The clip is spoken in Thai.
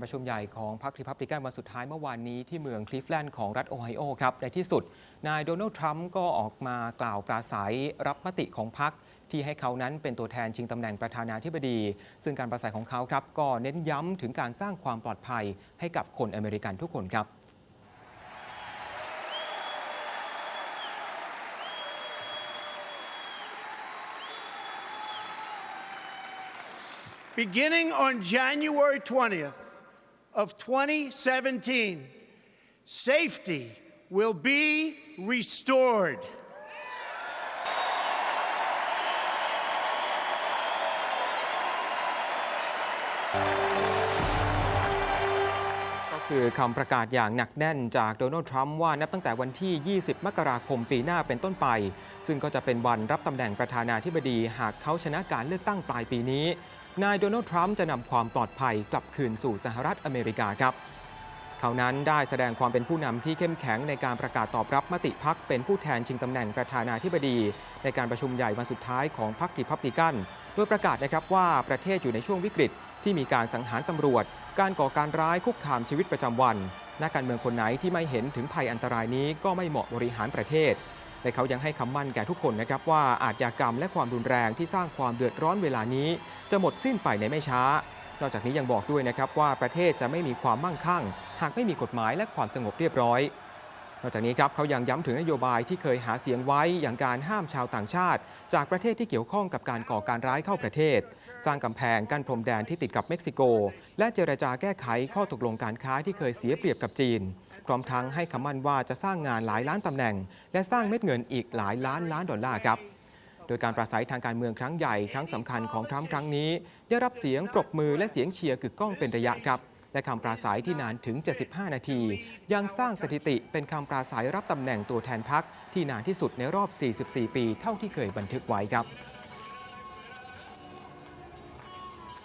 การประชุมใหญ่ของพรรครีพับลิกันวันสุดท้ายเมื่อวานนี้ที่เมืองคลีฟแลนด์ของรัฐโอไฮโอครับ ในที่สุด นายโดนัลด์ทรัมป์ก็ออกมากล่าวปราศัยรับมติของพรรคที่ให้เขานั้นเป็นตัวแทนชิงตำแหน่งประธานาธิบดี ซึ่งการปราศัยของเขาครับ ก็เน้นย้ำถึงการสร้างความปลอดภัยให้กับคนอเมริกันทุกคนครับ Beginning on January 20th of 2017, safety will be restored. คือคำประกาศอย่างหนักแน่นจากโดนัลด์ทรัมป์ว่านับตั้งแต่วันที่ 20 มกราคมปีหน้าเป็นต้นไป ซึ่งก็จะเป็นวันรับตำแหน่งประธานาธิบดีหากเขาชนะการเลือกตั้งปลายปีนี้ นายโดนัลด์ทรัมป์จะนำความปลอดภัยกลับคืนสู่สหรัฐอเมริกาครับ เขานั้นได้แสดงความเป็นผู้นำที่เข้มแข็งในการประกาศตอบรับมติพักเป็นผู้แทนชิงตำแหน่งประธานาธิบดี ในการประชุมใหญ่วันสุดท้ายของพรรครีพับลิกันโดยประกาศนะครับว่าประเทศอยู่ในช่วงวิกฤต ที่มีการสังหารตำรวจ การก่อการร้ายคุกคามชีวิตประจำวันนักการเมืองคนไหนที่ไม่เห็นถึงภัยอันตรายนี้ก็ไม่เหมาะบริหารประเทศ และเขายังให้คำมั่นแก่ทุกคนนะครับว่าอาชญากรรมและความรุนแรงที่สร้างความเดือดร้อนเวลานี้ จะหมดสิ้นไปในไม่ช้า นอกจากนี้ยังบอกด้วยนะครับว่าประเทศจะไม่มีความมั่งคั่ง หากไม่มีกฎหมายและความสงบเรียบร้อย นอกจากนี้ครับเขายังย้ำถึงนโยบายที่เคยหาเสียงไว้อย่างการห้ามชาวต่างชาติ จากประเทศที่เกี่ยวข้องกับการก่อการร้ายเข้าประเทศ สร้างกำแพงกั้นพรมแดนที่ติดกับเม็กซิโก และเจรจาแก้ไขข้อตกลงการค้าที่เคยเสียเปรียบกับจีน พร้อมทั้งให้คำมั่นว่าจะสร้างงานหลายล้านตำแหน่ง และสร้างเม็ดเงินอีกหลายล้านล้านดอลลาร์ครับโดยการปราศัยทางการเมืองครั้งใหญ่ครั้งสำคัญของทรัมป์ครั้งนี้ ได้รับเสียงปรบมือและเสียงเชียร์กึกก้องเป็นระยะครับ และคำปราศัยที่นานถึง 75 นาที ยังสร้างสถิติเป็นคำปราศัยรับตำแหน่งตัวแทนพรรคที่นานที่สุดในรอบ 44 ปีเท่าที่เคยบันทึกไว้ครับ